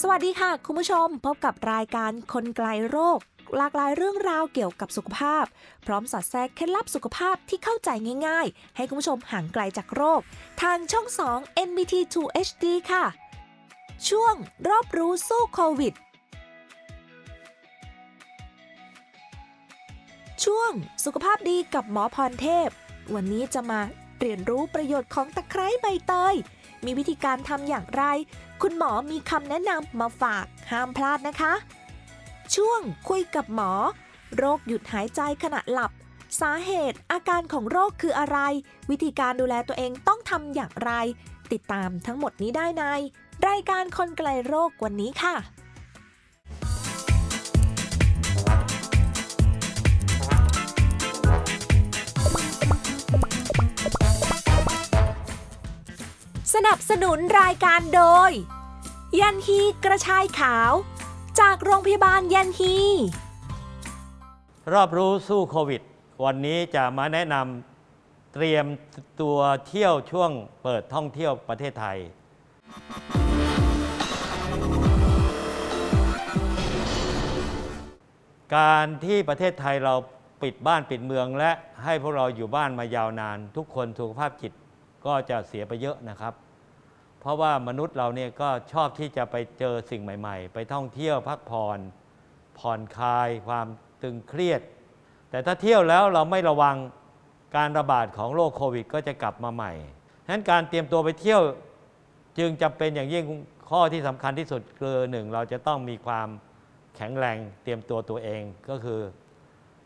สวัสดีค่ะ คุณผู้ชมพบกับรายการคนไกลโรค หลากหลายเรื่องราวเกี่ยวกับสุขภาพ พร้อมสอดแทรกเคล็ดลับสุขภาพที่เข้าใจง่าย ๆ ให้คุณผู้ชมห่างไกลจากโรค ทางช่อง 2 NBT 2 HD ค่ะ ช่วงรอบรู้สู้โควิด ช่วงสุขภาพดีกับหมอพรเทพ วันนี้จะมาเรียนรู้ประโยชน์ของตะไคร้ใบเตยมีวิธีการทำอย่างไร คุณหมอมีคำแนะนำมาฝากห้ามพลาดนะคะ ช่วงคุยกับหมอ โรคหยุดหายใจขณะหลับ สาเหตุอาการของโรคคืออะไร วิธีการดูแลตัวเองต้องทำอย่างไร ติดตามทั้งหมดนี้ได้ใน รายการคนไกลโรควันนี้ค่ะ สนับสนุนรายการโดย ยันฮีกระชายขาว จากโรงพยาบาลยันฮี รอบรู้สู้โควิด วันนี้จะมาแนะนำเตรียมตัวเที่ยวช่วงเปิดท่องเที่ยวประเทศไทย การที่ประเทศไทยเราปิดบ้านปิดเมืองและให้พวกเราอยู่บ้านมายาวนาน ทุกคนสุขภาพจิต ก็จะเสียไปเยอะนะครับ เพราะว่ามนุษย์เราเนี่ยก็ชอบที่จะไปเจอสิ่งใหม่ ๆ ไปท่องเที่ยวพักผ่อนผ่อนคลายความตึงเครียด แต่ถ้าเที่ยวแล้วเราไม่ระวังการระบาดของโรคโควิด ก็จะกลับมาใหม่ฉะนั้นการเตรียมตัวไปเที่ยวจึงจำเป็นอย่างยิ่งข้อที่สำคัญที่สุดคือหนึ่งเราจะต้องมีความแข็งแรงเตรียมตัวตัวเองก็คือ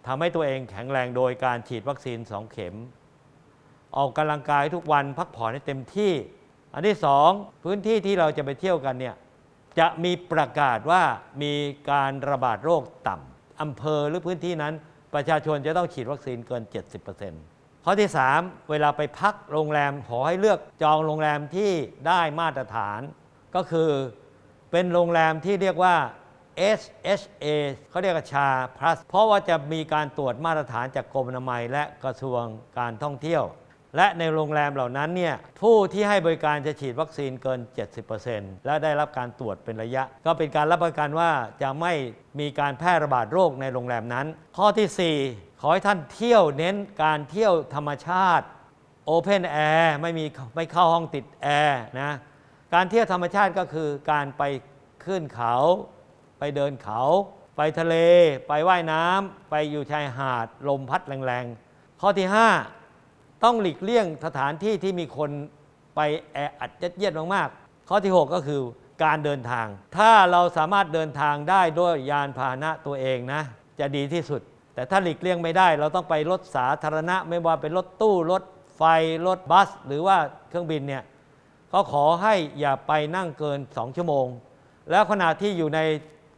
ทำให้ตัวเองแข็งแรงโดยการฉีดวัคซีน 2 เข็ม ออกกำลังกายทุกวันพักผ่อนให้เต็มที่ อันที่สองพื้นที่ที่เราจะไปเที่ยวกันเนี่ยจะมีประกาศว่ามีการระบาดโรคต่ำอำเภอหรือพื้นที่นั้น ประชาชนจะต้องฉีดวัคซีนเกิน 70%ข้อที่ 3 เวลาไปพักโรงแรมขอให้เลือกจองโรงแรมที่ได้มาตรฐาน ก็คือเป็นโรงแรมที่เรียกว่า SHA เขาเรียกว่าชา plus เพราะว่าจะมีการตรวจมาตรฐานจากกรมอนามัยและกระทรวงการท่องเที่ยว และในโรงแรมเหล่านั้นเนี่ยผู้ที่ให้บริการจะฉีดวัคซีนเกิน 70%และได้รับการตรวจเป็นระยะ ก็เป็นการรับประกันว่าจะไม่มีการแพร่ระบาดโรคในโรงแรมนั้น ข้อที่ 4 ขอให้ท่านเที่ยวเน้นการเที่ยวธรรมชาติโอเพนแอร์ไม่มีไม่เข้าห้องติดแอร์นะการเที่ยวธรรมชาติก็คือการไปขึ้นเขา ไปเดินเขา ไปทะเล ไปว่ายน้ำไปอยู่ชายหาด ลมพัดแรงๆ ข้อที่ 5 ต้องหลีกเลี่ยงสถานที่ที่มีคนไปแออัดยัดเยียดมากๆ ข้อที่ 6 ก็คือการเดินทาง ถ้าเราสามารถเดินทางได้ด้วยยานพาหนะตัวเองนะ จะดีที่สุด แต่ถ้าหลีกเลี่ยงไม่ได้ เราต้องไปรถสาธารณะ ไม่ว่าเป็นรถตู้รถไฟรถบัส หรือว่าเครื่องบินเนี่ยก็ขอให้อย่าไปนั่งเกิน 2 ชั่วโมง แล้วขณะที่อยู่ใน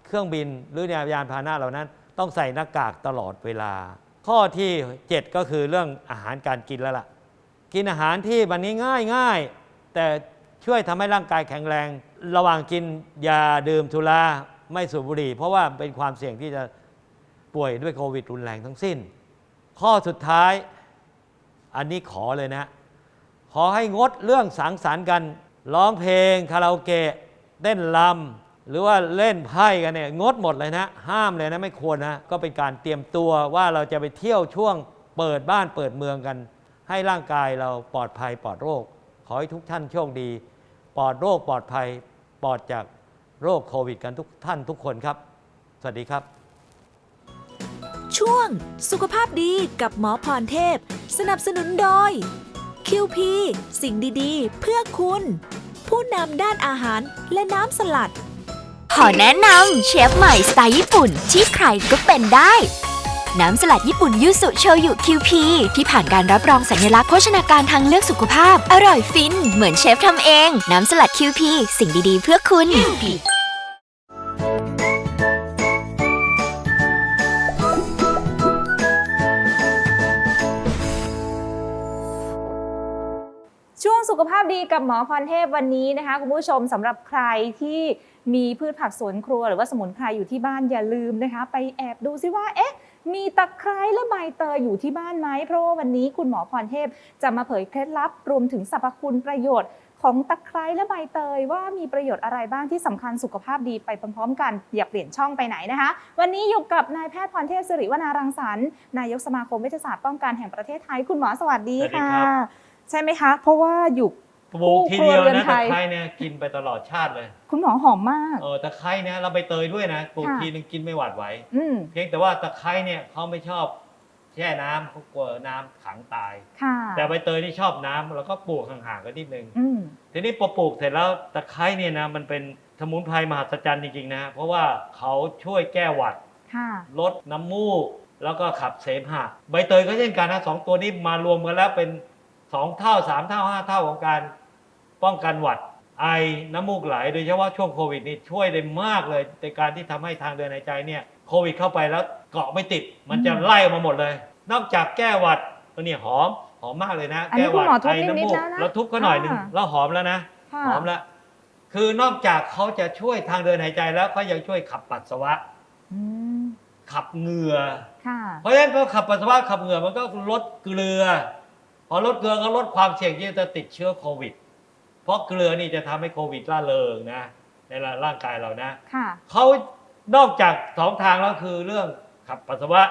เครื่องบินหรือในยานพาหนะเหล่านั้น ต้องใส่หน้ากากตลอดเวลา ข้อที่ 7 ก็คือเรื่องอาหารการกินแล้วล่ะ กินอาหารที่มันนี้ง่ายง่ายแต่ช่วยทำให้ร่างกายแข็งแรง ระหว่างกินอย่าดื่มสุราไม่สูบบุหรี่ เพราะว่าเป็นความเสี่ยงที่จะป่วยด้วยโควิดรุนแรงทั้งสิ้น ข้อสุดท้ายอันนี้ขอเลยนะ ขอให้งดเรื่องสังสรรค์กัน ร้องเพลงคาราโอเกะเต้นรำ หรือว่าเล่นไพ่กันเนี่ยงดหมดเลยนะ ห้ามเลยนะไม่ควรนะ ก็เป็นการเตรียมตัวว่าเราจะไปเที่ยวช่วงเปิดบ้านเปิดเมืองกัน ให้ร่างกายเราปลอดภัยปลอดโรค ขอให้ทุกท่านโชคดี ปลอดโรคปลอดภัยปลอดจากโรคโควิดกันทุกท่านทุกคนครับ สวัสดีครับ ช่วงสุขภาพดีกับหมอพรเทพ สนับสนุนโดย QP สิ่งดีๆ เพื่อคุณ ผู้นำด้านอาหารและน้ำสลัด ขอแนะนำเชฟใหม่สไตล์ญี่ปุ่นที่ใครก็เป็นได้ น้ำสลัดญี่ปุ่นยูสุโชยุคิวพีที่ผ่านการรับรองสัญลักษณ์โภชนาการทางเลือกสุขภาพ อร่อยฟิน เหมือนเชฟทำเอง น้ำสลัดคิวพีสิ่งดีๆ เพื่อคุณ ขภาพดีกับหมอพรเทพวันนี้นะคะคุณผู้ชมสำหรับใครที่มีพืชผักสวนครัว หรือว่าสมุนไพรอยู่ที่บ้านอย่าลืมนะคะ ไปแอบดูซิว่าเอ๊ะมีตะไคร้และใบเตยอยู่ที่บ้านไหมเพราะว่าวันนี้คุณหมอพรเทพจะมาเผยเคล็ดลับรวมถึงสรรพคุณประโยชน์ของตะไคร้และใบเตยว่ามีประโยชน์อะไรบ้างที่สำคัญสุขภาพดีไปพร้อมๆ กันอย่าเปลี่ยนช่องไปไหนนะคะ วันนี้อยู่กับนายแพทย์พรเทพสิริวนารังสรรค์นายกสมาคมเวชศาสตร์ป้องกันแห่งประเทศไทยคุณหมอสวัสดีค่ะ ใช่ไหมคะ เพราะว่าอยู่ปลูกทีเดียวครัวเรือนนะไทตะยไคร้เนี่ยกินไปตลอดชาติเลย คุณหมอหอมมากเออตะไคร้เนี่ยเราใบเตยด้วยนะปลูกค่ะทีนึงกินไม่หวาดไหวอืมเพียงแต่ว่าตะไคร้เนี่ยเขาไม่ชอบแช่น้ำเขากลัวน้ำขังตายค่ะแต่ใบเตยนี่ชอบน้ำแล้วก็ปลูกห่างๆกันนิดนึงอืมทีนี้พอปลูกเสร็จแล้วตะไคร้เนี่ยนะมันเป็นสมุนไพรมหัศจรรย์จริงๆนะเพราะว่าเขาช่วยแก้หวัดค่ะลดน้ำมูกแล้วก็ขับเสมหะใบเตยก็เช่นกันนะสองตัวนี้มารวมกันแล้วเป็น สองเท่าสามเท่าห้าเท่าของการป้องกันหวัดไอน้ำมูกไหลโดยเฉพาะช่วงโควิดนี่ช่วยได้มากเลยในการที่ทำให้ทางเดินหายใจเนี่ยโควิดเข้าไปแล้วเกาะไม่ติด มันจะอืมไล่ออกมาหมดเลย นอกจากแก้หวัดตัวเนี่ยหอมหอมมากเลยนะอันนี้แก้หวัคุณหมอทุบไอน้ำนิดมูๆกแล้วนะแล้วทุบก็หน่อยหนึ่งค่ะแล้วหอมแล้วนะค่ะหอมแล้วคือนอกจากเขาจะช่วยทางเดินหายใจแล้วเขายังช่วยขับปัสสาวะอืมขับเหงื่อค่ะเพราะฉะนั้นก็ขับปัสสาวะขับเหงื่อมันก็ลดเกลือ พอลดเกลือก็ลดความเสี่ยงที่จะติดเชื้อโควิด เพราะเกลือนี่จะทำให้โควิดล่าเริงนะในร่างกายเรานะค่ะเขานอกจากสองทางแล้วคือเรื่องขับปัสสาวะ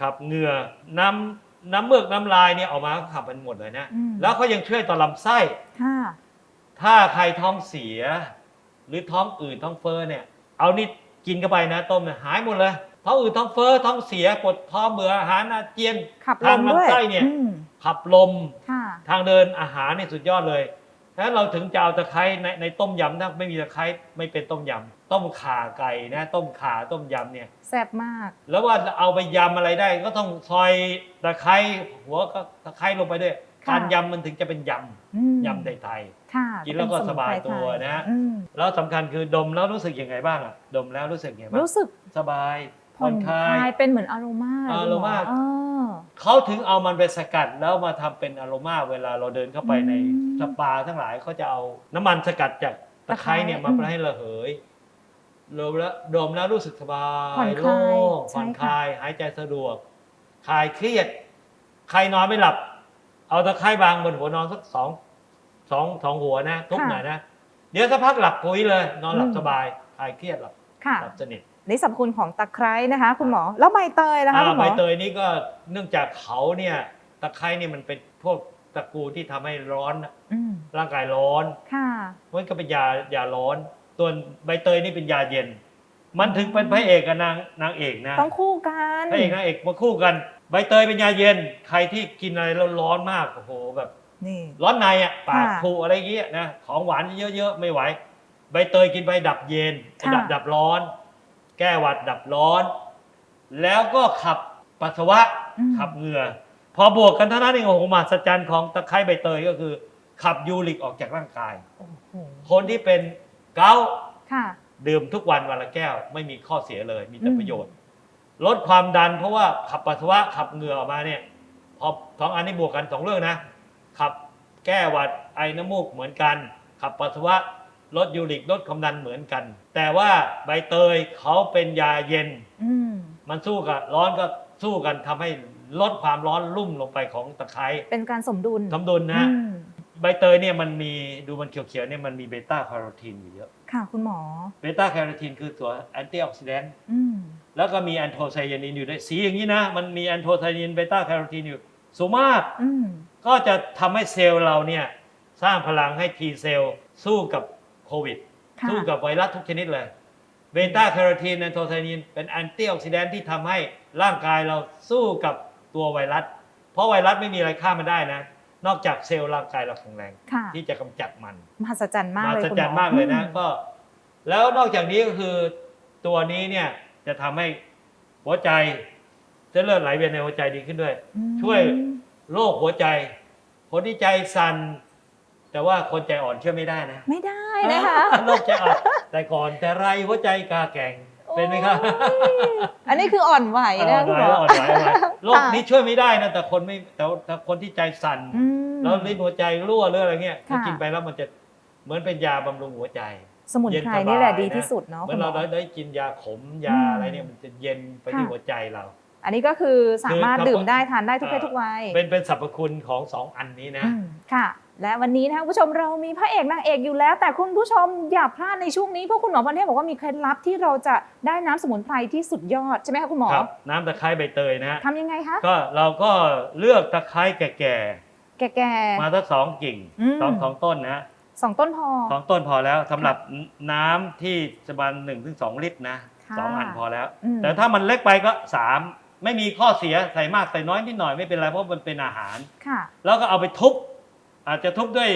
ขับเหงื่อน้ำน้ำเมือกน้ำลายเนี่ยออกมาก็ขับมันหมดเลยนะอืมแล้วเขายังช่วยต่อลำไส้ค่ะถ้าใครท้องเสีย หรือท้องอืดท้องเฟ้อเนี่ย เอานี่กินเข้าไปนะต้มเนี่ยหายหมดเลย ท้องอืดท้องเฟ้อท้องเสียปวดท้องเบื่ออาหารอาเจียนขับลทางมด้วยลำไส้เนี่ย อืมขับลมค่ะทางเดินอาหารเนี่ยสุดยอดเลยถ้าเราถึงจะเอาตะไคร้ในในต้มยำถ้าไม่มีตะไคร้ไม่เป็นต้มยำต้มข่าไก่นะต้มข่าต้มยำเนี่ย แซ่บมาก แล้วว่าเอาไปยำอะไรได้ก็ต้องซอยตะไคร้หัวก็ตะไคร้ลงไปด้วย ค่ะ การยำมันถึงจะเป็นยอืมำยำไทย ค่ะกินแล้วก็เป็สบายมุไพรตัวไทนะ อืมๆแล้วสำคัญคือดมแล้วรู้สึกยังไงบ้างอะดมแล้วรู้สึกยังไงบ้างรู้สึกสบาย ผ่อนคลายเป็นเหมือนอารมาอารมาเออเขาถึงเอามันไปสกัดแล้วมาทำเป็นอโรมาเวลาเราเดินเข้าไปในอืมสปาทั้งหลายเขาจะเอาน้ำมันสกัดจากตะไคร้เนี่ยตะไคร้มาให้ระเหยดมแล้วดมแล้วรู้สึกสบายผ่อนคลายโล่งใช่ผ่อนค่ะคลาย หายใจสะดวกคลายเครียด ใครนอนไม่หลับ เอาตะไคร้บางบนหัวนอนสักสองสองสองหัวนะทุกหน่อยนะ เดี๋ยวสักพักหลับปุ๋ยเลย นอนหลับสบายคลายเครียดหลับค่ะหลับสนิท นี่สรรพคุณของตะไคร้นะคะ คุณหมอ แล้วใบเตยนะคะอ่าคุณหมใบอเตยนี่ก็เนื่องจากเขาเนี่ยตะไคร้เนี่ยมันเป็นพวกตระกูลที่ทำให้ร้อนน่ะอืมร่างกายร้อนค่ะมันก็เป็นยายาร้อนส่วนใบเตยนี่เป็นยาเย็น มันถึงเป็นพระเอกกับนางนางเอกนะต้องคู่กันพระเอกนางเอกมาคู่กัน ใบเตยเป็นยาเย็น ใครที่กินอะไรแล้วร้อนมากโอ้โหแบบนี่ร้อนในอะปากค่ะผูอะไรอย่างเงี้ยนะของหวานเยอะๆไม่ไหว ใบเตยกินไปดับเย็นค่ะดับดับร้อน แก้หวัดดับร้อน แล้วก็ขับปัสสาวะอืม ขับเหงื่อ พอบวกกันเท่านั้นเองโอ้โหมหัศจรรย์ของตะไคร้ใบเตยก็คือ ขับยูริกออกจากร่างกาย โอ้โหคนที่เป็นเกาต์ค่ะ ดื่มทุกวันวันละแก้ว ไม่มีข้อเสียเลยมีแต่อืมประโยชน์ ลดความดันเพราะว่าขับปัสสาวะขับเหงื่อออกมาเนี่ย พอสองอันนี้บวกกันสองเรื่องนะ ขับแก้หวัดไอน้ำมูกเหมือนกัน ขับปัสสาวะ ลดยูริกลดความดันเหมือนกัน แต่ว่าใบเตยเขาเป็นยาเย็น อืมมันสู้กับร้อนก็สู้กันทำให้ลดความร้อนลุ่มลงไปของตะไคร้เป็นการสมดุลสมดุลนะ อืมใบเตยเนี่ยมันมีดูมันเขียวๆเนี่ยมันมีเบต้าแคโรทีนอยู่เยอะค่ะคุณหมอ เบต้าแคโรทีนคือตัวแอนตี้ออกซิแดนต์อืมแล้วก็มีแอนโทไซยานินอยู่ด้วยสีอย่างนี้นะ มันมีแอนโทไซยานินเบต้าแคโรทีนอยู่สูงมาก อืมก็จะทำให้เซลล์เราเนี่ยสร้างพลังให้ T เซลล์สู้กับโควิดค่ะ สู้กับไวรัสทุกชนิดเลยเบต้าแคโรทีนแอนโทไซยานินเป็นแอนตี้ออกซิแดนต์ที่ทำให้ร่างกายเราสู้กับตัวไวรัส เพราะไวรัสไม่มีอะไรฆ่ามันได้นะ นอกจากเซลล์ร่างกายเราแข็งแรง ค่ะ ที่จะกำจัดมัน มหัศจรรย์มากมหัเลยศคุณจรหรมอย์มากเลยนะอืมก็แล้วนอกจากนี้ก็คือตัวนี้เนี่ยจะทำให้หัวใจเส้นเลือดไหลเวียนในหัวใจดีขึ้นด้วย อืมช่วย โรคหัวใจคนที่ใจสั่น แต่ว่าคนใจอ่อนเชื่อไม่ได้นะไม่ได้นะคะโรคใจอ่อนแต่ก่อนแต่ไรหัวใจกาแก่งเป็นไหมครับอันนี้คืออ่อนไหวอ่นะอนคุณไหวหมออ่อนไหวอ่อนไหวโรคนี้ช่วยไม่ได้นะแต่คนไม่แต่แต่คนที่ใจสั่นอืมแล้วลิ้นหัวใจรั่วหรืออะไรเงี้ยค่ะกินไปแล้วมันจะเหมือนเป็นยาบำรุงหัวใจ สมุนเย็นไพรสบายนี่แหละดีนะที่สุดเนาะเมื่คุอณหมเราอได้กินยาขมยาอืมอะไรเนี่ยมันจะเย็นไปที่ค่ะหัวใจเรา อันนี้ก็คือสามารถคือดื่มได้ทานได้ทุกเพศทุกวัยเป็นเป็นสรรพคุณของสองอันนี้นะอืมค่ะ และวันนี้นะคะคุณผู้ชมเรามีพระเอกนางเอกอยู่แล้ว แต่คุณผู้ชมอย่าพลาดในช่วงนี้เพราะคุณหมอพันเทพบอกว่ามีเคล็ดลับที่เราจะได้น้ำสมุนไพรที่สุดยอดใช่ไหมคะคุณหมอครับน้ำตะไคร้ใบเตยนะฮะทำยังไงคะ ก็เราก็เลือกตะไคร้แก่แก่ๆ มาสักสองกิ่งอืม สองสองต้นนะฮะๆสองต้นพอ สองต้นพอแล้วสำหรับน้ำที่ประมาณหนึ่งถึงสองลิตรนะค่ะสองอันพอแล้ว อืม แต่ถ้ามันเล็กไปก็สามไม่มีข้อเสียใส่มากใส่น้อยนิดหน่อยไม่เป็นไรเพราะมันเป็นอาหาร ค่ะ แล้วก็เอาไปทุบ อาจจะทุบด้วย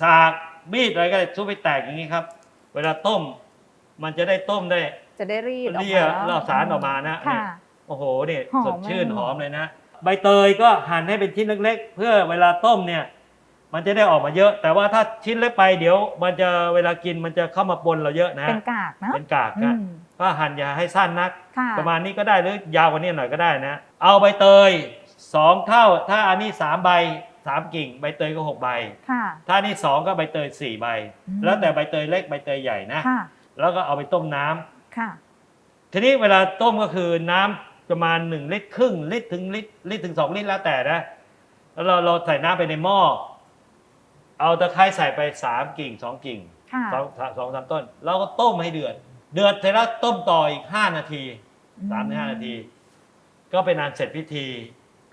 สากมีดอะไรก็ได้ทุบไปแตกอย่างนี้ครับ เวลาต้ม มันจะได้ต้มได้จะได้รีดออกเลี่ยมาเราสารออกมานะค่ะ เนี่ยโอ้โหเนี่ยหอมสดชื่นมาก หอมเลยนะ ใบเตยก็หั่นให้เป็นชิ้นเล็กๆ เพื่อเวลาต้มเนี่ย มันจะได้ออกมาเยอะ แต่ว่าถ้าชิ้นเล็กไปเดี๋ยว มันจะเวลากินมันจะเข้ามาปนเราเยอะนะเป็นกากนะเป็นกากอืนะมก็หั่นอย่าให้สั้นนัก ค่ะประมาณนี้ก็ได้หรือยาวกว่านี้หน่อยก็ได้นะ เอาใบเตยสองเท่า ถ้าอันนี้สามใบ สามกิ่งใบเตยก็หกใบ ค่ะ ถ้าอันนี้สองก็ใบเตยสี่ใบ อืม แล้วแต่ใบเตยเล็กใบเตยใหญ่นะ ค่ะ แล้วก็เอาไปต้มน้ำค่ะ ทีนี้เวลาต้มก็คือน้ำประมาณหนึ่งลิตรครึ่งลิตรถึงลิตรลิตรถึงสองลิตรแล้วแต่นะแล้วเราเราใส่น้ำไปในหม้อเอาตะไคร้ใส่ไปสามกิ่งสองกิ่งค่ะ สองสองสองสามต้น เราก็ต้มให้เดือด เดือดเสร็จแล้วต้มต่ออีกห้านาที สามถึงห้านาที ก็เป็นอันเสร็จพิธี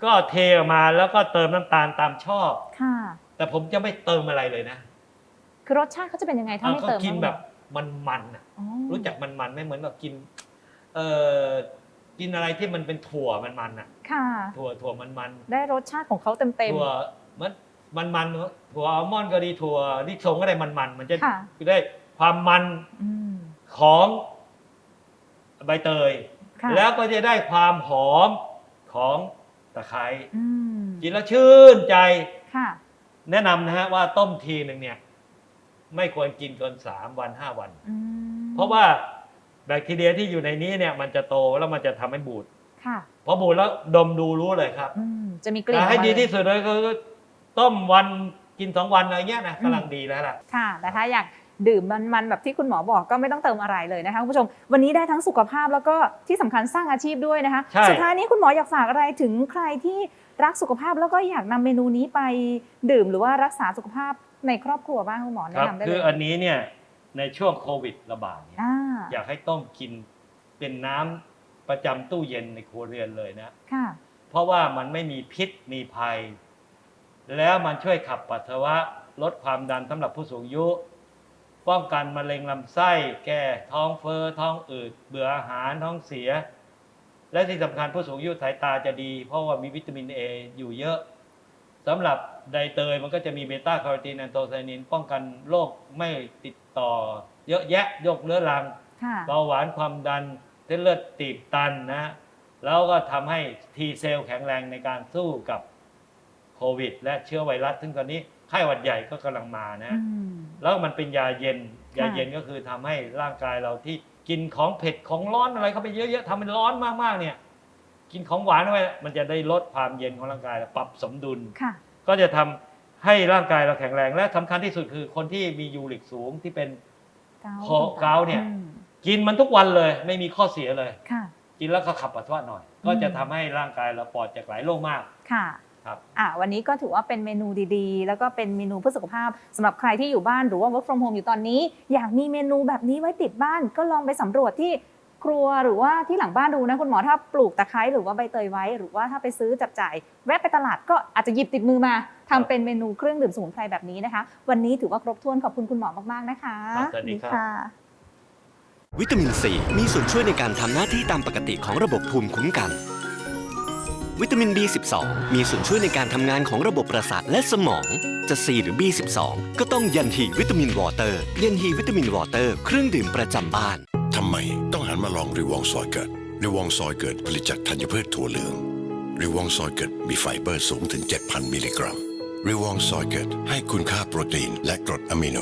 ก็เทออกมาแล้วก็เติมน้ำตาลตามชอบ ค่ะ แต่ผมจะไม่เติมอะไรเลยนะคือรสชาติเขาจะเป็นยังไงถ้าเอาไม่ก็เติมกินน้ำแบบมันๆน่ะอ๋อรู้จักมันๆไหม่เหมือนแบบกินเอ่อกินอะไรที่มันเป็นถั่วมันๆน่ะค่ะ ถั่วถั่วมันได้รสชาติของเขาเต็มๆเต็ม ถั่วมันมันมันๆถั่วอัลมอนด์ก็ดีถั่วลิสงก็ได้มันๆมันจะค่ะ ได้ความมันอืมของใบเตย ค่ะแล้วก็จะได้ความหอมของ ตะไคร้อืมกินแล้วชื่นใจ ค่ะ แนะนำนะฮะว่าต้มทีหนึ่งเนี่ยไม่ควรกินเกินสามวันห้าวัน อืมเพราะว่าแบคทีเรียที่อยู่ในนี้เนี่ยมันจะโตแล้วมันจะทำให้บูดค่ะ พอบูดแล้วดมดูรู้เลยครับอืมจะมีกลิ่นแต่ให้ออกมาดีเลยที่สุดเลยคือต้มวันกินสองวันอะไรเงี้ยนะอืมกำลังดีแล้วล่ะ ค่ะ แต่ถ้าอยาก ดื่มมันๆแบบที่คุณหมอบอกก็ไม่ต้องเติมอะไรเลยนะคะคุณผู้ชมวันนี้ได้ทั้งสุขภาพแล้วก็ที่สำคัญสร้างอาชีพด้วยนะคะใช่สุดท้ายนี้คุณหมออยากฝากอะไรถึงใครที่รักสุขภาพแล้วก็อยากนำเมนูนี้ไปดื่มหรือว่ารักษาสุขภาพในครอบครัวบ้างคุณหมอคแนะรับนำได้คืเลอยอันนี้เนี่ยในช่วงโควิดระบาดเนี่ยอ่าอยากให้ต้มกินเป็นน้ำประจำตู้เย็นในครัวเรือนเลยนะค่ะเพราะว่ามันไม่มีพิษมีภัย แล้วมันช่วยขับปัสสาวะลดความดันสำหรับผู้สูงอายุ ป้องกันมะเร็งลำไส้ แก้ท้องเฟอ้อท้องอืด เบื่ออาหารท้องเสีย และที่สำคัญผู้สูงอายุสายตาจะดี เพราะว่ามีวิตามินเออยู่เยอะสำหรับไดเตยมันก็จะมีเบต้าแคโรทีนแอนโทไซนิน ป้องกันโรคไม่ติดต่อ เยอะแยะโรคเรื้อรังค่ะเบาหวานความดันเส้นเลือดตีบตันนะ แล้วก็ทำให้ทีเซลล์แข็งแรงในการสู้กับโควิด และเชื้อไวรัสซึ่งตอนนี้ ไข้หวัดใหญ่ก็กำลังมานะอืมแล้วมันเป็นยาเย็นค่ะยาเย็นก็คือทำให้ร่างกายเราที่กินของเผ็ดของร้อนอะไรเข้าไปเยอะๆทำมันร้อนมากๆเนี่ย กินของหวานเข้าไปมันจะได้ลดความเย็นของร่างกายปรับสมดุลค่ะก็จะทำให้ร่างกายเราแข็งแรงและสำคัญที่สุดคือคนที่มียูริกสูงที่เป็นเกาคอเกาเนี่ยอืมกินมันทุกวันเลย ไม่มีข้อเสียเลยค่ะกินแล้วก็ขับปัสสาวะหน่อยอืมก็จะทำให้ร่างกายเราปลอดจากหลายโรคมากค่ะ ครับอะวันนี้ก็ถือว่าเป็นเมนูดีๆ แล้วก็เป็นเมนูเพื่อสุขภาพสำหรับใครที่อยู่บ้านหรือว่า work from home อยู่ตอนนี้ อยากมีเมนูแบบนี้ไว้ติดบ้านก็ลองไปสำรวจที่ครัวหรือว่าที่หลังบ้านดูนะคุณหมอถ้าปลูกตะไคร้หรือว่าใบเตยไว้ หรือว่าถ้าไปซื้อจับจ่าย แวะไปตลาดก็อาจจะหยิบติดมือมาทำเป็นเมนูเครื่องดื่มสมุนไพรแบบนี้นะคะ วันนี้ถือว่าครบถ้วนขอบคุณคุณหมอมากๆนะคะครับสวัสดีครับค่ะวิตามินซีมีส่วนช่วยในการทำหน้าที่ตามปกติของระบบภูมิคุ้มกัน วิตามิน B12 มีส่วนช่วยในการทำงานของระบบประสาทและสมอง จะ C หรือ B12 ก็ต้องยันฮีวิตามินวอเตอร์ ยันฮีวิตามินวอเตอร์ เครื่องดื่มประจำบ้าน ทำไมต้องหันมาลองริวองซอยเกิดริวองซอยเกิดผลิตจากธัญพืชถั่วเหลืองริวองซอยเกิดมีไฟเบอร์สูงถึง 7,000 มิลลิกรัมริวองซอยเกิดให้คุณค่าโปรตีนและกรดอะมิโน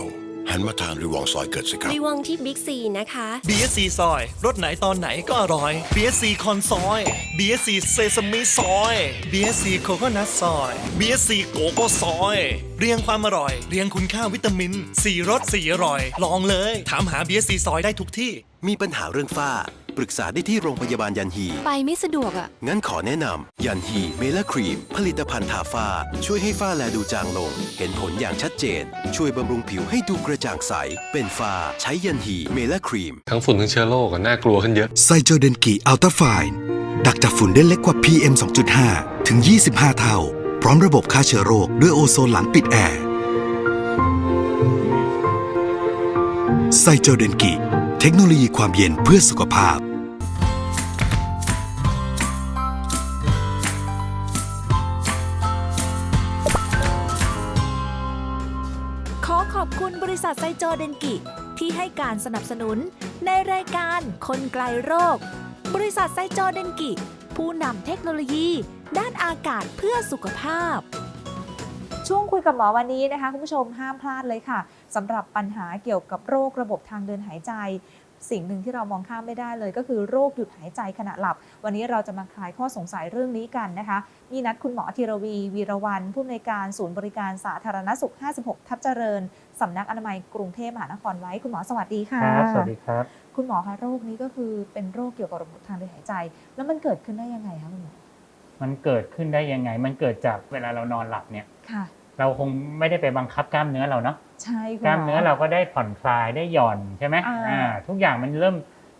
หันมาทานริวองซอยเกิดสิครับ รีวองที่บิ๊กซีนะคะ BSC ซอย รถไหนตอนไหนก็อร่อย BSC คอนซอย BSC เซซามิซอย BSC โคโคนัทซอย BSC โกโก้ซอย เรียงความอร่อย เรียงคุณค่าวิตามิน4รส4อร่อย ลองเลย ถามหา BSC ซอยได้ทุกที่ มีปัญหาเรื่องฝ้า ปรึกษาได้ที่โรงพยาบาลยันฮี ไปไม่สะดวกอะ งั้นขอแนะนำยันฮีเมลาครีม ผลิตภัณฑ์ทาฝ้า ช่วยให้ฝ้าแลดูจางลง เห็นผลอย่างชัดเจน ช่วยบำรุงผิวให้ดูกระจ่างใส เป็นฝ้าใช้ยันฮีเมลาครีม ทั้งฝุ่นทั้งเชื้อโรคอะน่ากลัวขึ้นเยอะ ไซโจเดนกิอัลตราไฟน์ดักจับฝุ่นได้เล็กกว่า PM 2.5 ถึง 25 เท่า พร้อมระบบฆ่าเชื้อโรคด้วยโอโซนหลังปิดแอร์ไซโจเดนกิเทคโนโลยีความเย็นเพื่อสุขภาพ เดนกิที่ให้การสนับสนุนในรายการคนไกลโรค บริษัทไซจอเดนกิ ผู้นำเทคโนโลยี ด้านอากาศเพื่อสุขภาพ ช่วงคุยกับหมอวันนี้นะคะ คุณผู้ชมห้ามพลาดเลยค่ะสำหรับปัญหาเกี่ยวกับโรคระบบทางเดินหายใจ สิ่งหนึ่งที่เรามองข้ามไม่ได้เลยก็คือโรคหยุดหายใจขณะหลับ วันนี้เราจะมาคลายข้อสงสัยเรื่องนี้กันนะคะ มีนัดคุณหมอธีรวีวีรวันผู้อำนวยการศูนย์บริการสาธารณสุข 56 ทับเจริญสำนักอนามัยกรุงเทพมหานครไว้ คุณหมอสวัสดีค่ะครับสวัสดีครับ คุณหมอคะโรคนี้ก็คือเป็นโรคเกี่ยวกับระบบทางเดินหายใจ แล้วมันเกิดขึ้นได้ยังไงคะคุณหมอมันเกิดขึ้นได้ยังไง มันเกิดจากเวลาเรานอนหลับเนี่ยค่ะ เราคงไม่ได้ไปบังคับกล้ามเนื้อเราเนาะใช่คุณกหมอล้ามเนื้อเราก็ได้ผ่อนคลายได้หย่อนใช่ไหมอ่าอ่าทุกอย่างมันเริ่ม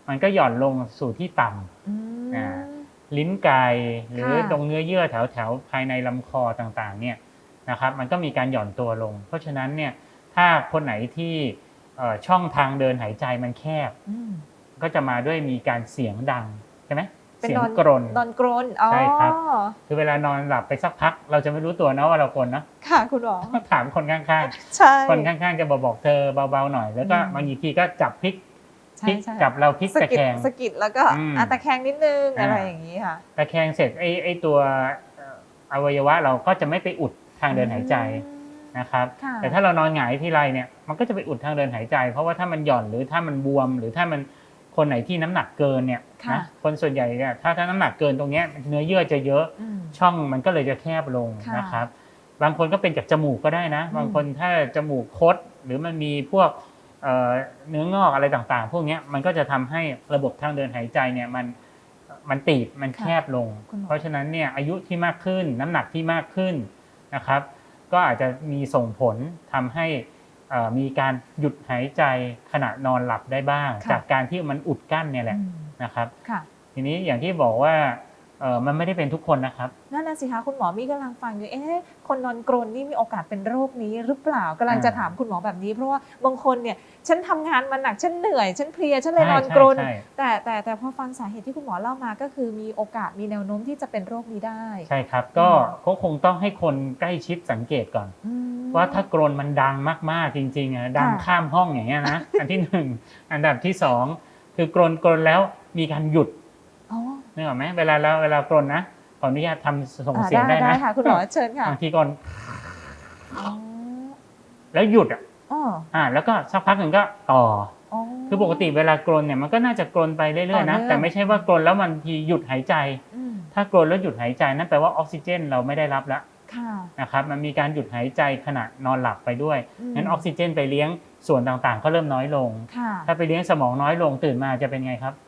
มันก็หย่อนลงสู่ที่ต่ำอืมอ่าลิ้นไก่หรือค่ะตรงเนื้อเยื่อแถวแถวๆภายในลำคอต่างๆ เนี่ยนะครับ มันก็มีการหย่อนตัวลง เพราะฉะนั้นเนี่ยถ้าคนไหนที่เอ่อช่องทางเดินหายใจมันแคบอืมก็จะมาด้วยมีการเสียงดังใช่ไหม เป็นเสียนงอนกรน นอนกรนอ๋อใช่ครับ คือเวลานอนหลับไปสักพัก เราจะไม่รู้ตัวนะว่าเรากรนนะค่ะคุณหมอต้องถามคนข้างใช่ ๆ คนข้างๆจะบอกบอกเธอเบาๆหน่อย แล้วก็อืม บางทีก็จับพลิกใช่พลิกใช่จับเราพลิกสะตะกิดแคง สะกิดแล้วก็อืมอะตะแคงนิดนึงอ่า อะไรอย่างนี้ค่ะ ตะแคงเสร็จไอ้ไอ้ตัวเอ่ออวัยวะเราก็จะไม่ไปอุดทางเดินหายใจนะครับ ค่ะแต่ถ้าเรานอนหงายทีไรเนี่ยมันก็จะไปอุดทางเดินหายใจ เพราะว่าถ้ามันหย่อนหรือถ้ามันบวม หรือถ้ามัน คนไหนที่น้ำหนักเกินเนี่ยค่ะนะคนส่วนใหญ่เนี่ยถ้าถ้าน้ำหนักเกินตรงเนี้ยเนื้อเยื่อจะเยอะอืมช่องมันก็เลยจะแคบลงค่ะนะครับ บางคนก็เป็นจากจมูกก็ได้นะอืมบางคนถ้าจมูกคดหรือมันมีพวกเอ่อเนื้องอกอะไรต่างๆ พวกเนี้ยมันก็จะทำให้ระบบทางเดินหายใจเนี่ยมันมันตีบมันแคบลงคุณหมอเพราะฉะนั้นเนี่ยอายุที่มากขึ้นน้ำหนักที่มากขึ้นนะครับ ก็อาจจะมีส่งผลทำให้เอ่อ มีการหยุดหายใจขณะนอนหลับได้บ้างค่ะจากการที่มันอุดกั้นเนี่ยแหละอืมนะครับค่ะทีนี้อย่างที่บอกว่า เอ่อมันไม่ได้เป็นทุกคนนะครับ นั่นน่ะสิคะคุณหมอมีกำลังฟังอยู่เอ๊ะคนนอนกรนนี่มีโอกาสเป็นโรคนี้หรือเปล่ากำลังจะอ่าถามคุณหมอแบบนี้ เพราะว่าบางคนเนี่ยฉันทำงานมาหนักฉันเหนื่อย ฉันเพลียฉันเลยใช่นอนกรนใช่ใช่ แต่แต่แต่พอฟังสาเหตุที่คุณหมอเล่ามาก็คือมีโอกาสมีแนวโน้มที่จะเป็นโรคนี้ได้ ใช่ครับ ก็ก็คงต้องให้คนใกล้ชิดสังเกตก่อน อืม ว่าถ้ากรนมันดังมากๆจริงๆอะดังค่ะ ข้ามห้องอย่างเงี้ยนะ อันที่หนึ่งอันดับที่สองคือกรนกรนแล้วมีการหยุดอ๋อ นึกออกไหมเวลาเราเวลากรนนะขออนุญาตทำส่งอ่าเสียงได้ได้นะค่ะคุณหมอเชิญค่ะบางทีกรนอ๋อแล้วหยุดอะอ๋ออ่า แล้วก็สักพักหนึ่งก็ต่ออ๋อคือปกติเวลากรนเนี่ยมันก็น่าจะกรนไปเรื่อยๆต่อนะเนื่องแต่ไม่ใช่ว่ากรนแล้วมันทีหยุดหายใจอืมถ้ากรนแล้วหยุดหายใจนั่นแปลว่าออกซิเจนเราไม่ได้รับแล้วค่ะนะครับมันมีการหยุดหายใจขณะนอนหลับไปด้วยอืมงั้นออกซิเจนไปเลี้ยงส่วนต่างๆ ก็เริ่มน้อยลงค่ะถ้าไปเลี้ยงสมองน้อยลงตื่นมาจะเป็นไงครับโอ้ค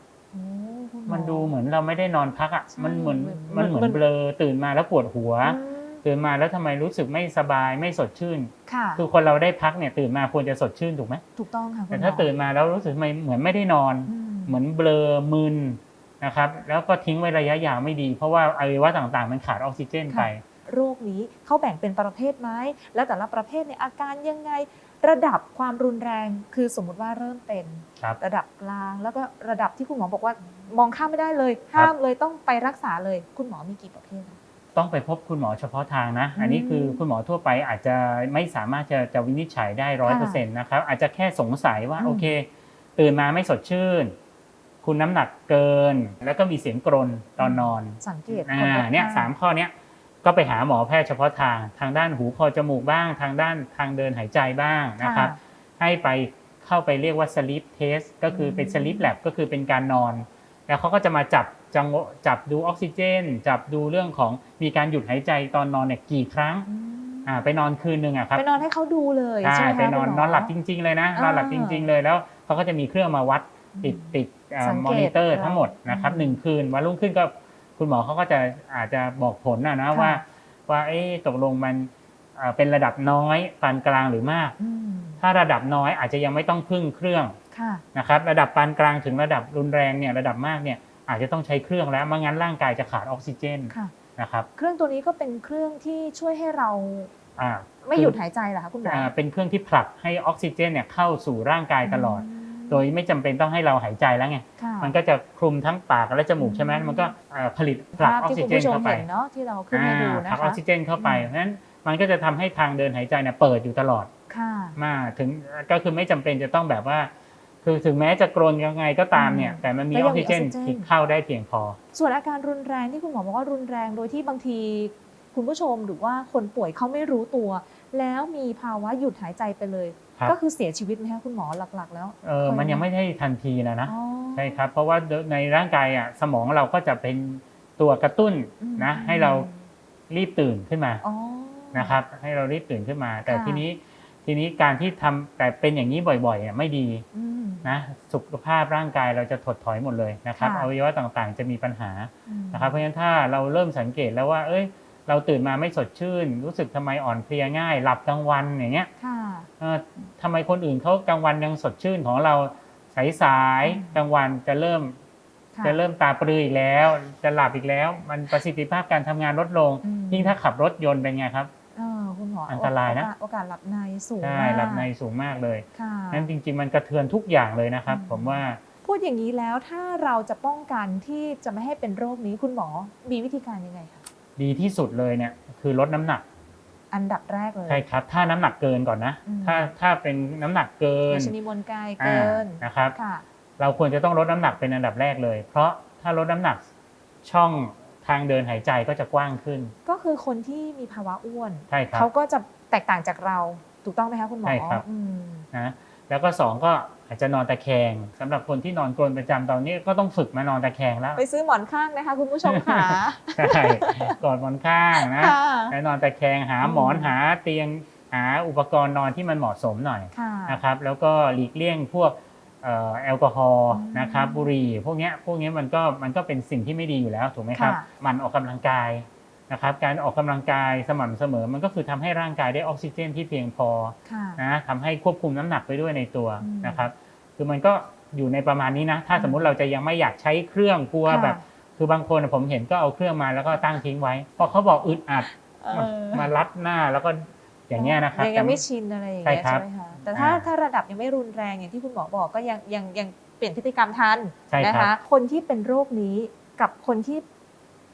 ุณหอ มันดูเหมือนเราไม่ได้นอนพักอะใช่มันเหมือนเหมืมัอนนเหมือนมันเบลอตื่นมาแล้วปวดหัวอืมตื่นมาแล้วทำไมรู้สึกไม่สบายไม่สดชื่นค่ะคือคนเราได้พักเนี่ยตื่นมาควรจะสดชื่นถูกไหมถูกต้องค่ะคุณหมแต่อถ้าตื่นมาแล้วรู้สึกไม่เหมือนไม่ได้นอนอืมเหมือนเบลอมึนนะครับ แล้วก็ทิ้งไว้ระยะยาวไม่ดี เพราะว่าอวัยวะต่างๆ มันขาดออกซิเจนไป โรคนี้เขาแบ่งเป็นประเภทไหมแล้วแต่ละประเภทในยอาการยังไง ระดับความรุนแรงคือสมมุติว่าเริ่มเป็นครับ ระดับกลาง แล้วก็ระดับที่คุณหมอบอกว่ามองข้ามไม่ได้เลยครับห้ามเลยต้องไปรักษาเลยคุณหมอมีกี่ประเภทคะ ต้องไปพบคุณหมอเฉพาะทางนะ อันนี้คือคุณหมอทั่วไปอาจจะไม่สามารถจะจะวินิจฉัยได้ร้อยเปอร์เซ็นต์นะครับ อาจจะแค่สงสัยว่าอืม โอเค ตื่นมาไม่สดชื่น คุณน้ำหนักเกิน แล้วก็มีเสียงกรนตอนนอนสังเกตอ่คนรอบาเนี่ยข้งสามข้อเนี้ย ก็ไปหาหมอแพทย์เฉพาะทางทางด้านหูคอจมูกบ้าง ทางด้านทางเดินหายใจบ้างนะครับ ให้ไปเข้าไปเรียกว่า sleep test ก็คือเป็น sleep lab ก็คือเป็นการนอน แล้วเขาก็จะมาจับจังหวะจับดูออกซิเจน จับดูเรื่องของมีการหยุดหายใจตอนนอนเนี่ยกี่ครั้งอืมอ่าไปนอนคืนหนึ่งอะครับไปนอนให้เขาดูเลยใช่ใช่ไหมคะไปนอนคุณมนอนหลับจริง ๆ เลยนะอ่านอนหลับจริง ๆ เลยแล้วเขาก็จะมีเครื่องมาวัดติดติดสังเกตมอนิเตอร์เราทั้งหมดนะครับอืมหนึ่งคืนวันรุ่งขึ้นก็ คุณหมอเขาก็จะอาจจะบอกผลนะนะค่ะว่า ว่าเอ๊ะตกลงมันอ่าเป็นระดับน้อยปานกลางหรือมากอืมถ้าระดับน้อยอาจจะยังไม่ต้องพึ่งเครื่องค่ะนะครับ ระดับปานกลางถึงระดับรุนแรงเนี่ยระดับมากเนี่ยอาจจะต้องใช้เครื่องแล้วไม่งั้นร่างกายจะขาดออกซิเจนค่ะนะครับ เครื่องตัวนี้ก็เป็นเครื่องที่ช่วยให้เราอ่าไม่หยุดหายใจเหรอคะคุณหมออ่าเป็นเครื่องที่ผลักให้ออกซิเจนเนี่ยเข้าสู่ร่างกายตลอดม โดยไม่จำเป็นต้องให้เราหายใจแล้วไงค่ะมันก็จะคลุมทั้งปากและจมูกใช่ไหมอืมมันก็เอ่อผลิตผลักอภาพอกที่ซิคุณเจนผู้ชมเข้าไปเห็นเนาะที่เราขึ้นให้ดูอ่านะผลักอคะอกซิเจนเข้าไปอืมเพราะฉะนั้นมันก็จะทำให้ทางเดินหายใจเนี่ยเปิดอยู่ตลอดค่ะมาถึงก็คือไม่จำเป็นจะต้องแบบว่า คือถึงแม้จะกรนยังไงก็ตามเนี่ยอืมแต่มันมีก็อยัองกมีซิเจนออกซิเจนที่เข้าได้เพียงพอ ส่วนอาการรุนแรงที่คุณหมอบอกว่ารุนแรงโดยที่บางที คุณผู้ชมหรือว่าคนป่วยเขาไม่รู้ตัว แล้วมีภาวะหยุดหายใจไปเลย ครับ ก็คือเสียชีวิตไหมคะคุณหมอหลักๆ แล้ว เออมันยังไม่ได้ทันทีนะนะ อ๋อ ใช่ครับ เพราะว่าในร่างกายอะสมองเราก็จะเป็นตัวกระตุ้นอืม นะให้เรารีบตื่นขึ้นมาอ๋อ นะครับ ให้เรารีบตื่นขึ้นมา แต่ค่ะ ทีนี้ทีนี้การที่ทำแต่เป็นอย่างนี้บ่อยๆเนี่ยไม่ดีอืม นะสุขภาพร่างกายเราจะถดถอยหมดเลยนะครับค่ะ อวัยวะต่างๆ จะมีปัญหาอืมนะครับ เพราะฉะนั้นถ้าเราเริ่มสังเกตแล้วว่า เอ้ย เราตื่นมาไม่สดชื่น รู้สึกทำไมอ่อนเพลียง่าย หลับกลางวันอย่างเงี้ยค่ะเอ่อทำไมคนอื่นเขากลางวันยังสดชื่นของเราสายอืมๆกลางวันจะเริ่มค่ะจะเริ่มตาปรืออีกแล้ว จะหลับอีกแล้ว มันประสิทธิภาพการทำงานลดลงอืมยิ่งถ้าขับรถยนต์เป็นไงครับเออคุณหมออันตรายนะโอกสโอกาสหลับในสูงใช่มากหลับในสูงมากเลยค่ะนั่นจริง ๆ มันกระเทือนทุกอย่างเลยนะครับอืมผมว่าพูดอย่างนี้แล้วถ้าเราจะป้องกันที่จะไม่ให้เป็นโรคนี้คุณหมอมีวิธีการยังไงคะ ดีที่สุดเลยเนี่ยคือลดน้ำหนักอันดับแรกเลย ใช่ครับ ถ้าน้ำหนักเกินก่อนนะ อืม ถ้าถ้าเป็นน้ำหนักเกินดัชนีมวลกายเกินอ่านะครับ ค่ะ เราควรจะต้องลดน้ำหนักเป็นอันดับแรกเลย เพราะถ้าลดน้ำหนักช่องทางเดินหายใจก็จะกว้างขึ้นก็คือคนที่มีภาวะอ้วน ใช่ครับ เขาก็จะแตกต่างจากเราถูกต้องไหมคะคุณหมอใช่ครับ อืมนะแล้วก็สองก็ อาจจะนอนตะแคงสำหรับคนที่นอนกรนประจำตอนนี้ก็ต้องฝึกมานอนตะแคงแล้วไปซื้อหมอนข้างนะคะ คุณผู้ชมค่ะ ใช่กอดหมอนข้างนะค่ะแล้วนอนตะแคงหาหมอนอืมหาเตียงหาอุปกรณ์นอนที่มันเหมาะสมหน่อยค่ะ นะครับ แล้วก็หลีกเลี่ยงพวกเอ่อแอลกอฮอล์อืมนะครับบุหรี่พวกเนี้ยพวกเนี้ยมันก็มันก็เป็นสิ่งที่ไม่ดีอยู่แล้วถูกไหมครับค่ะมันออกกำลังกาย นะครับการออกกำลังกายสม่ำเสมอ มันก็คือทำให้ร่างกายได้ออกซิเจนที่เพียงพอค่ะนะทำให้ควบคุมน้ำหนักไปด้วยในตัวอืมนะครับ คือมันก็อยู่ในประมาณนี้นะ ถ้าสมมุติเราจะยังไม่อยากใช้เครื่องกลัวค่ะแบบ คือบางคนผมเห็นก็เอาเครื่องมาแล้วก็ตั้งทิ้งไว้เพราะเขาบอกอึดอัดเออมารัดหน้าแล้วก็อย่างเงี้ยนะครับยังยังไม่ชินอะไรอย่างเงี้ยใช่ครับใช่ไหมคะแต่ถ้าอ่าถ้าระดับยังไม่รุนแรงอย่างที่คุณหมอบอกก็ยังยังยังเปลี่ยนพฤติกรรมทันใช่ครับนะคะ คนที่เป็นโรคนี้กับคนที่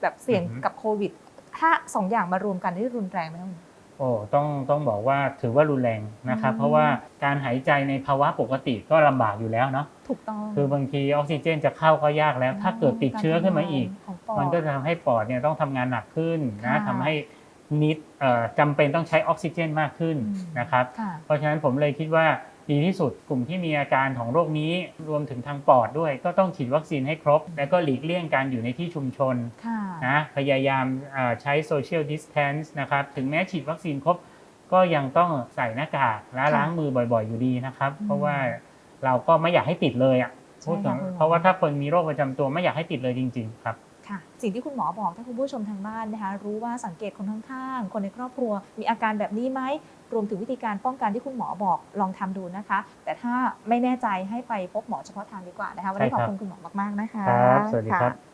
แบบเสี่ยงอือฮึกับโควิด ถ้าสองอย่างมารวมกันได้รุนแรงไหมคะคุณหมอโอ้ต้องต้องบอกว่าถือว่ารุนแรงนะครับ อืม เพราะว่าการหายใจในภาวะปกติก็ลำบากอยู่แล้วเนาะถูกต้องคือบางทีออกซิเจนจะเข้าก็ยากแล้ว ถ้าเกิดติดเชื้อขึ้นมาอีกของปอด มันก็จะทำให้ปอดเนี่ยต้องทำงานหนักขึ้นนะค่ะทำให้นิดเอ่อจำเป็นต้องใช้ออกซิเจนมากขึ้นอืม นะครับ ค่ะ เพราะฉะนั้นผมเลยคิดว่า ดีที่สุด กลุ่มที่มีอาการของโรคนี้รวมถึงทางปอดด้วย ก็ต้องฉีดวัคซีนให้ครบ แล้วก็หลีกเลี่ยงการอยู่ในที่ชุมชนค่ะนะพยายามเอ่อใช้ social distance นะครับถึงแม้ฉีดวัคซีนครบก็ยังต้องใส่หน้ากากและค่ะล้างมือบ่อยๆอยู่ดีนะครับอืมเพราะว่าเราก็ไม่อยากให้ติดเลยอะใช่พูดถึงค่ะคุณหมอเพราะว่าถ้าคนมีโรคประจำตัวไม่อยากให้ติดเลยจริง ๆ ครับ ค่ะสิ่งที่คุณหมอบอกถ้าคุณผู้ชมทางบ้านนะคะ รู้ว่าสังเกตคนข้างๆ คนในครอบครัว มีอาการแบบนี้ไหมรวมถึงวิธีการป้องกันที่คุณหมอบอกลองทำดูนะคะ แต่ถ้าไม่แน่ใจให้ไปพบหมอเฉพาะทางดีกว่านะคะวันนี้ใช่ขคอรับบคุณคุณหมอมากๆนะคะครับสวัสดีครับะ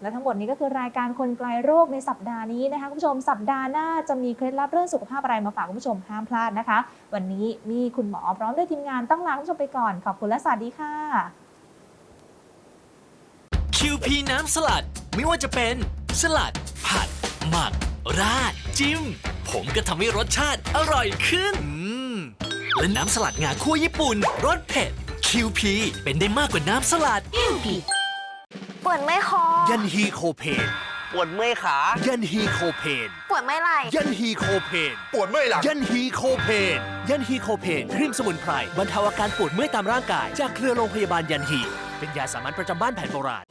และทั้งหมดนี้ก็คือรายการคนไกลโรคในสัปดาห์นี้นะคะคุณผู้ชมสัปดาห์หน้าจะมีเคล็ดลับเรื่องสุขภาพอะไรมาฝากคุณผู้ชมห้ามพลาดนะคะ วันนี้มีคุณหมอพร้อมด้วยทีมงานต้องลาคุณผู้ชมไปก่อนขอบคุณและสวัสดีค่ะ QP น้ำสลัด ไม่ว่าจะเป็นสลัด ผัด หมัก ราด จิ้ม ผมก็ทำให้รสชาติอร่อยขึ้นอืมและน้ำสลัดงาคั่วญี่ปุ่นรสเผ็ด QP เป็นได้มากกว่าน้ำสลัด ปวดไม่คอยันฮีโคเพน ปวดเมื่อยขา ยันฮีโคเพน ปวดไม่ไหล่ยันฮีโคเพน ปวดเมื่อยหลัง ยันฮีโคเพน ยันฮีโคเพน ครีมสมุนไพรบรรเทาอาการปวดเมื่อยตามร่างกาย จากเครือโรงพยาบาลยันฮี เป็นยาสามัญประจำบ้านแผนโบราณ